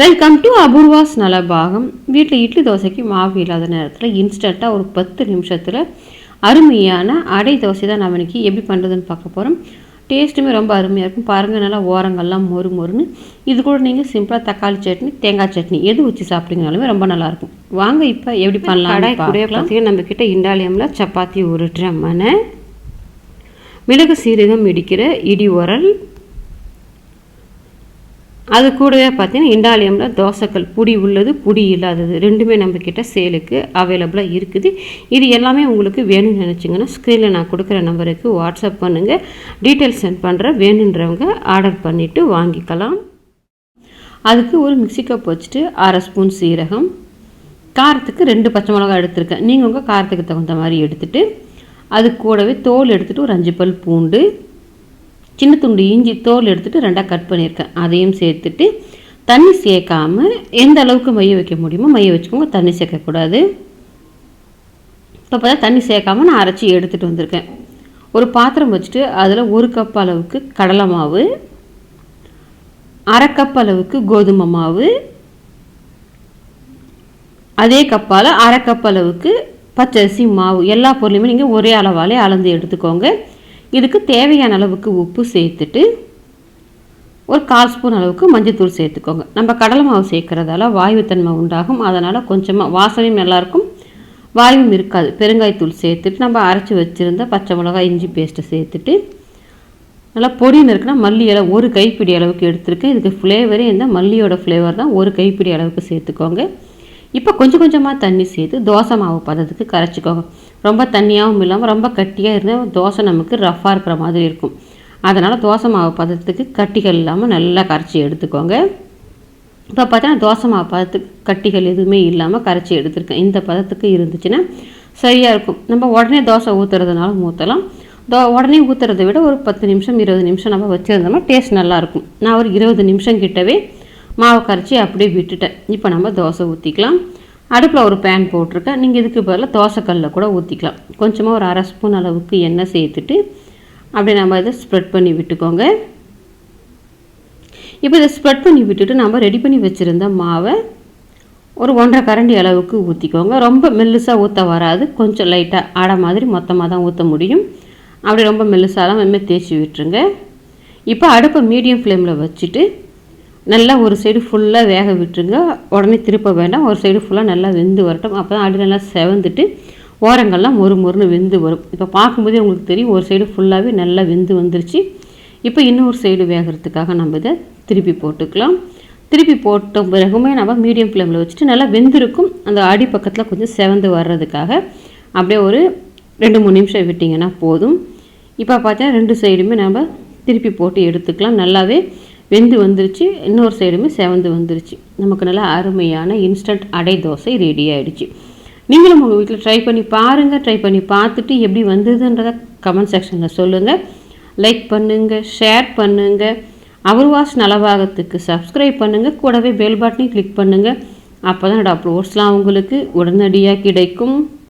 Welcome to Apoorva's Nalabagam வீட்டில் இட்லி தோசைக்கு மாவு இல்லாத நேரத்தில் இன்ஸ்டண்ட்டாக ஒரு பத்து நிமிஷத்தில் அருமையான அடை தோசை தான் நம்ம இன்னைக்கு எப்படி பண்ணுறதுன்னு பார்க்க போகிறோம் டேஸ்ட்டுமே ரொம்ப அருமையாக இருக்கும். பாருங்கள் நல்லா ஓரங்கள்லாம் மொறு மொறுன்னு. இது கூட நீங்கள் சிம்பிளாக தக்காளி சட்னி தேங்காய் சட்னி எது வச்சு சாப்பிட்டீங்கனாலுமே ரொம்ப நல்லாயிருக்கும் வாங்க இப்போ எப்படி பண்ணலாம் கடாய் கூட பார்த்தீங்கன்னா நம்மக்கிட்ட இண்டாலியமில் சப்பாத்தி உருட்டுற மனை மிளகு சீரகம் இடிக்கிற இடி உரல் அது கூடவே பார்த்தீங்கன்னா இண்டாலியமில் தோசைக்கல் புடி உள்ளது புடி இல்லாதது. ரெண்டுமே நம்மக்கிட்ட சேலுக்கு அவைலபிளாக இருக்குது. இது எல்லாமே உங்களுக்கு வேணும்னு நினச்சிங்கன்னா ஸ்க்ரீனில் நான் கொடுக்குற நம்பருக்கு வாட்ஸ்அப் பண்ணுங்கள் டீட்டெயில்ஸ் சென்ட் பண்ணுறேன் வேணுன்றவங்க ஆர்டர் பண்ணிவிட்டு வாங்கிக்கலாம். அதுக்கு ஒரு மிக்சி கப் வச்சுட்டு அரை ஸ்பூன் சீரகம். காரத்துக்கு ரெண்டு பச்சை மிளகா எடுத்திருக்கேன். நீங்கள் உங்கள் காரத்துக்கு தகுந்த மாதிரி எடுத்துகிட்டு அது கூடவே தோல் எடுத்துகிட்டு ஒரு அஞ்சு பல் பூண்டு சின்ன துண்டு இஞ்சி தோல் எடுத்துகிட்டு ரெண்டாக கட் பண்ணியிருக்கேன். அதையும் சேர்த்துட்டு தண்ணி சேர்க்காமல் எந்த அளவுக்கு மைய வைக்க முடியுமோ மைய வச்சுக்கோங்க. தண்ணி சேர்க்கக்கூடாது. இப்போ பார்த்தா தண்ணி சேர்க்காம நான் அரைச்சி எடுத்துகிட்டு வந்திருக்கேன். ஒரு பாத்திரம் வச்சுட்டு அதில் ஒரு கப் அளவுக்கு கடலை மாவு அரை கப் அளவுக்கு கோதுமை மாவு அதே கப்பால் அரை கப் அளவுக்கு பச்சரிசி மாவு எல்லா பொருளையுமே நீங்கள் ஒரே அளவாலே அளந்து எடுத்துக்கோங்க. இதுக்கு தேவையான அளவுக்கு உப்பு சேர்த்துட்டு ஒரு கால் ஸ்பூன் அளவுக்கு மஞ்சத்தூள் சேர்த்துக்கோங்க. நம்ம கடலை மாவு சேர்க்குறதால வாயுத்தன்மை உண்டாகும். அதனால் கொஞ்சமாக வாசனையும் நல்லாயிருக்கும். வாயுவும் இருக்காது. பெருங்காயத்தூள் சேர்த்துட்டு நம்ம அரைச்சி வச்சுருந்த பச்சை மிளகாய் இஞ்சி பேஸ்ட்டை சேர்த்துட்டு நல்லா பொடின்னு இருக்குன்னா மல்லி இலை ஒரு கைப்பிடி அளவுக்கு எடுத்துருக்கேன். இதுக்கு ஃப்ளேவரே இந்த மல்லியோட ஃப்ளேவர் தான். ஒரு கைப்பிடி அளவுக்கு சேர்த்துக்கோங்க. இப்போ கொஞ்சம் கொஞ்சமாக தண்ணி சேர்த்து தோசை மாவு பதத்துக்கு கரைச்சிக்கோங்க. ரொம்ப தண்ணியாகவும் இல்லாமல் ரொம்ப கட்டியாக இருந்தால் தோசை நமக்கு ரஃப்பாக இருக்கிற மாதிரி இருக்கும். அதனால் தோசை மாவு பதத்துக்கு கட்டிகள் இல்லாமல் நல்லா கரைச்சி எடுத்துக்கோங்க. இப்போ பார்த்தீங்கன்னா தோசை மாவு பதத்துக்கு கட்டிகள் எதுவுமே இல்லாமல் கரைச்சி எடுத்துருக்கேன். இந்த பதத்துக்கு இருந்துச்சுன்னா சரியாக இருக்கும். நம்ம உடனே தோசை ஊற்றுறதுனால ஊற்றலாம் தோ உடனே ஊற்றுறதை விட ஒரு பத்து நிமிஷம் இருபது நிமிஷம் நம்ம வச்சுருந்தோம்னா டேஸ்ட் நல்லாயிருக்கும் நான் ஒரு இருபது நிமிஷம் கிட்டவே மாவை கரைச்சி அப்படியே விட்டுட்டேன். இப்போ நம்ம தோசை ஊற்றிக்கலாம் அடுப்பில் ஒரு பேன் போட்டிருக்கேன். நீங்கள் இதுக்கு பதிலாக தோசைக்கல்லில் கூட ஊற்றிக்கலாம் கொஞ்சமாக ஒரு அரை ஸ்பூன் அளவுக்கு எண்ணெய் சேர்த்துட்டு அப்படியே நம்ம இதை ஸ்ப்ரெட் பண்ணி விட்டுக்கோங்க. இப்போ இதை ஸ்ப்ரெட் பண்ணி விட்டுட்டு நம்ம ரெடி பண்ணி வச்சுருந்த மாவை ஒரு ஒன்றரை கரண்டி அளவுக்கு ஊற்றிக்கோங்க ரொம்ப மெல்லுசாக ஊற்ற வராது. கொஞ்சம் லைட்டாக ஆடை மாதிரி மொத்தமாக தான் ஊற்ற முடியும். அப்படி ரொம்ப மெல்லுசாலாம் வெம்மே தேய்ச்சி விட்டுருங்க. இப்போ அடுப்பை மீடியம் ஃப்ளேமில் வச்சுட்டு நல்லா ஒரு சைடு ஃபுல்லாக வேக விட்டுருங்க. உடனே திருப்ப வேண்டாம். ஒரு சைடு ஃபுல்லாக நல்லா வெந்து வரட்டும். அப்போ தான் அடி நல்லா செவந்துட்டு ஓரங்கள்லாம் மொறு மொறுன்னு வெந்து வரும். இப்போ பார்க்கும்போதே உங்களுக்கு தெரியும் ஒரு சைடு ஃபுல்லாகவே நல்லா வெந்து வந்துருச்சு. இப்போ இன்னொரு சைடு வேகிறதுக்காக நம்ம இதை திருப்பி போட்டுக்கலாம். திருப்பி போட்ட பிறகுமே நம்ம மீடியம் ஃப்ளேமில் வச்சுட்டு நல்லா வெந்திருக்கும். அந்த அடி பக்கத்தில் கொஞ்சம் செவந்து வர்றதுக்காக அப்படியே ஒரு ரெண்டு மூணு நிமிஷம் விட்டிங்கன்னா போதும். இப்போ பார்த்தா ரெண்டு சைடுமே நம்ம திருப்பி போட்டு எடுத்துக்கலாம். நல்லாவே வெந்து வந்துருச்சு இன்னொரு சைடுமே செவந்து வந்துருச்சு. நமக்கு நல்லா அருமையான இன்ஸ்டன்ட் அடை தோசை ரெடி ஆகிடுச்சு நீங்களும் உங்கள் வீட்டில் ட்ரை பண்ணி பாருங்கள் ட்ரை பண்ணி பார்த்துட்டு எப்படி வந்ததுன்றத கமெண்ட் செக்ஷனில் சொல்லுங்கள் லைக் பண்ணுங்கள் ஷேர் பண்ணுங்கள் அவர்வாஸ் நலவாகத்துக்கு சப்ஸ்கிரைப் பண்ணுங்கள் கூடவே பெல் பட்டனையும் கிளிக் பண்ணுங்கள் அப்போ தான் என்னோடய அப்லோட்ஸ்லாம் உங்களுக்கு உடனடியாக கிடைக்கும்.